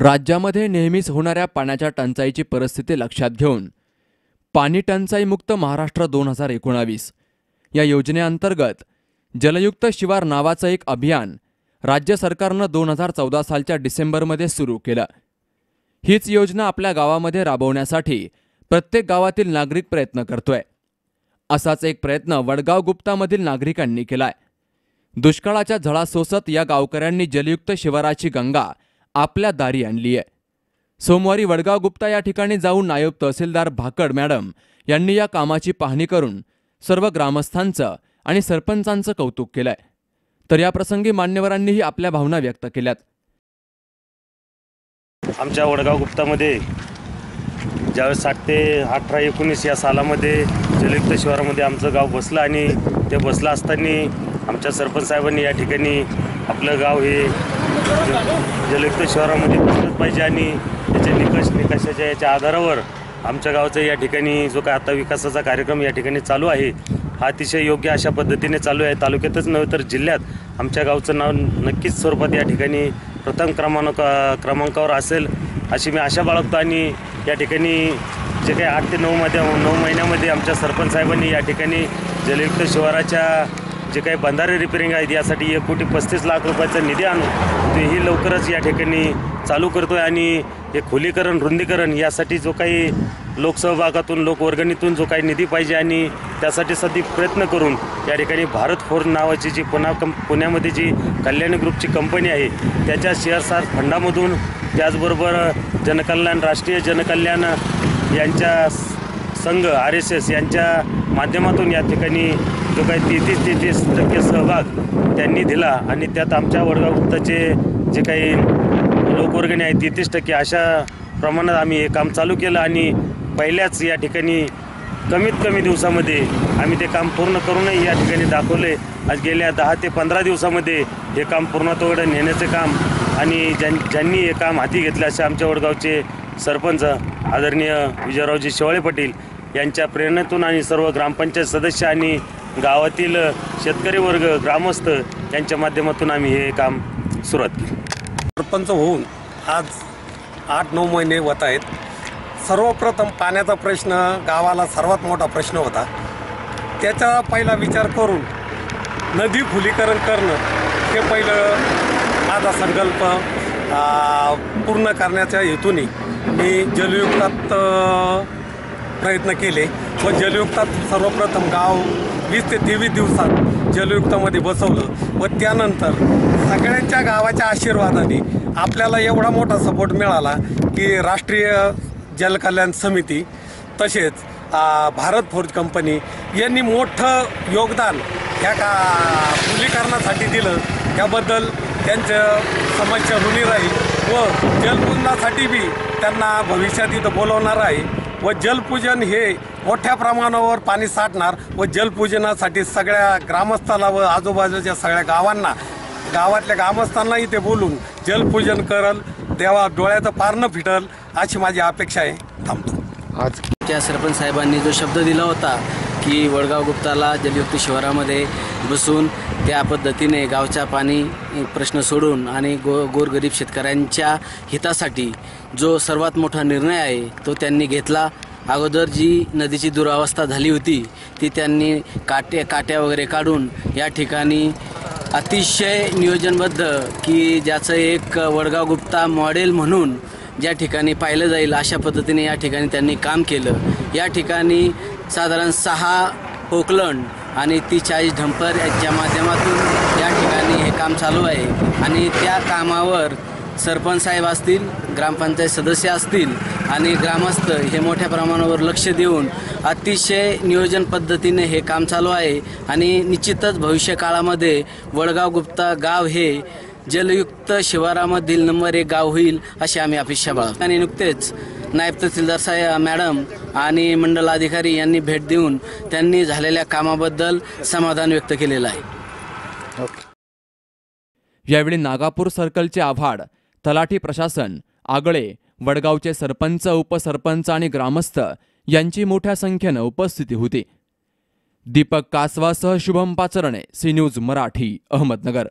राज्यामध्ये नेहमीच होणाऱ्या पाण्याच्या टंचाईची परिस्थिती लक्षात घेऊन पाणी टंचाईमुक्त महाराष्ट्र दोन हजार एकोणावीस या योजनेअंतर्गत जलयुक्त शिवार नावाचं एक अभियान राज्य सरकारनं दोन हजार चौदा सालच्या डिसेंबरमध्ये सुरू केलं. हीच योजना आपल्या गावामध्ये राबवण्यासाठी प्रत्येक गावातील नागरिक प्रयत्न करतोय. असाच एक प्रयत्न वडगाव गुप्तामधील नागरिकांनी केलाय. दुष्काळाच्या झळा सोसत या गावकऱ्यांनी जलयुक्त शिवाराची गंगा आपल्या दारी आणली आहे. सोमवारी वडगाव गुप्ता या ठिकाणी जाऊन नायब तहसीलदार भाकड मॅडम यांनी या कामाची पाहणी करून सर्व ग्रामस्थांचं आणि सरपंचांचं कौतुक केलंय. तर याप्रसंगी मान्यवरांनीही आपल्या भावना व्यक्त केल्यात. आमच्या वडगाव गुप्तामध्ये ज्यावेळेस साठ ते अठरा एकोणीस या सालामध्ये जलयुक्त शिवारामध्ये आमचं गाव बसलं आणि ते बसलं असताना आमच्या सरपंच साहेबांनी या ठिकाणी आपलं गाव हे जलयुक्त शहरामध्ये पोचलंच पाहिजे आणि त्याच्या निकष निकषाच्या याच्या आधारावर आमच्या गावचा या ठिकाणी जो काय आता विकासाचा कार्यक्रम या ठिकाणी चालू आहे हा अतिशय योग्य अशा पद्धतीने चालू आहे. तालुक्यातच नव्हे तर जिल्ह्यात आमच्या गावचं नाव नक्कीच स्वरूपात या ठिकाणी प्रथम क्रमांक क्रमांकावर असेल अशी मी आशा बाळगतो आणि या ठिकाणी जे काही आठ ते नऊ मध्ये नऊ महिन्यामध्ये आमच्या सरपंच साहेबांनी या ठिकाणी जलयुक्त शिवाराच्या जे काही बंधारे रिपेरिंग आहेत यासाठी एक कोटी पस्तीस लाख रुपयाचा निधी आणून तेही लवकरच या ठिकाणी चालू करतोय. आणि हे खोलीकरण रुंदीकरण यासाठी जो काही लोकसहभागातून लोकवर्गणीतून जो काही निधी पाहिजे आणि त्यासाठी सध्या प्रयत्न करून या ठिकाणी भारत फोर नावाची जी पुन्हा कं पुण्यामध्ये जी कल्याणी ग्रुपची कंपनी आहे त्याच्या शेअरसार फंडामधून त्याचबरोबर जनकल्याण राष्ट्रीय जनकल्याण यांच्या संघ आर एस एस यांच्या माध्यमातून या ठिकाणी जो काही तेहतीस तेहतीस टक्के सहभाग त्यांनी दिला आणि त्यात आमच्या वडगाव जे काही लोकवर्गणी आहे तेहतीस टक्के अशा प्रमाणात आम्ही हे काम चालू केलं आणि पहिल्याच या ठिकाणी कमीत कमी दिवसामध्ये आम्ही ते काम पूर्ण करूनही या ठिकाणी दाखवले. आज गेल्या दहा ते पंधरा दिवसामध्ये हे काम पूर्णत्वाकडे नेण्याचे काम आणि ज्यां ज्यांनी हे काम हाती घेतलं असे आमच्या वडगावचे सरपंच आदरणीय विजयरावजी शेवाळे पाटील यांच्या प्रेरणेतून आणि सर्व ग्रामपंचायत सदस्य आणि गावातील शेतकरी वर्ग ग्रामस्थ यांच्या माध्यमातून आम्ही हे काम सुरुवात केली. सरपंच होऊन आज आठ नऊ महिने होत आहेत. सर्वप्रथम पाण्याचा प्रश्न गावाला सर्वात मोठा प्रश्न होता. त्याचा पहिला विचार करून नदी खुलीकरण करणं हे पहिलं माझा संकल्प पूर्ण करण्याच्या हेतूने मी जलयुक्तात प्रयत्न केले. व जलयुक्तात सर्वप्रथम गाव वीस ते तेवीस दिवसात जलयुक्तामध्ये बसवलं व त्यानंतर सगळ्यांच्या गावाच्या आशीर्वादाने आपल्याला एवढा मोठा सपोर्ट मिळाला की राष्ट्रीय जलकल्याण समिती तसेच भारत फोर्ज कंपनी यांनी मोठं योगदान ह्या का खुलीकरणासाठी दिलं. त्याबद्दल त्यांचं समस्या ऋणी राहील व जलपूजनासाठी बी त्यांना भविष्यात इथं बोलवणार आहे. व जलपूजन हे मोठ्या प्रमाणावर पाणी साठणार व जलपूजनासाठी सगळ्या ग्रामस्थाला व आजूबाजूच्या सगळ्या गावांना गावातल्या ग्रामस्थांना इथे बोलून जलपूजन करल देवा डोळ्याचं पारणं फिटल अशी माझी अपेक्षा आहे. थांबतो. आज त्या सरपंच साहेबांनी जो शब्द दिला होता की वडगाव गुप्ताला जलयुक्त शिवारामध्ये बसून त्या पद्धतीने गावचा पाणी प्रश्न सोडून आणि गो गोरगरीब शेतकऱ्यांच्या हितासाठी जो सर्वात मोठा निर्णय आहे तो त्यांनी घेतला. अगोदर जी नदीची दुरावस्था झाली होती ती त्यांनी काटे काट्या वगैरे काढून या ठिकाणी अतिशय नियोजनबद्ध की ज्याचं एक वडगाव गुप्ता मॉडेल म्हणून ज्या ठिकाणी पाहिलं जाईल अशा पद्धतीने या ठिकाणी त्यांनी काम केलं. या ठिकाणी साधारण सहा पोकलंड आणि ती चाळीस ढंपर याच्या माध्यमातून या ठिकाणी हे काम चालू आहे. आणि त्या कामावर सरपंच साहेब असतील ग्रामपंचायत सदस्य असतील आणि ग्रामस्थ हे मोठ्या प्रमाणावर लक्ष देऊन अतिशय नियोजन पद्धतीने हे काम चालू आहे. आणि निश्चितच भविष्य काळामध्ये वडगाव गुप्ता गाव हे जलयुक्त शिवारामधील नंबर एक गाव होईल अशी आम्ही अपेक्षा बाळगतो. आणि नुकतेच नायब तहसीलदार साहेब मॅडम आणि मंडल अधिकारी यांनी भेट देऊन त्यांनी झालेल्या कामाबद्दल समाधान व्यक्त केलेलं आहे. यावेळी नागापूर सर्कलचे आव्हाड तलाठी प्रशासन आगळे वडगावचे सरपंच उपसरपंच आणि ग्रामस्थ यांची मोठ्या संख्येनं उपस्थिती होती. दीपक कासवासह शुभम पाचरणे सी न्यूज मराठी अहमदनगर.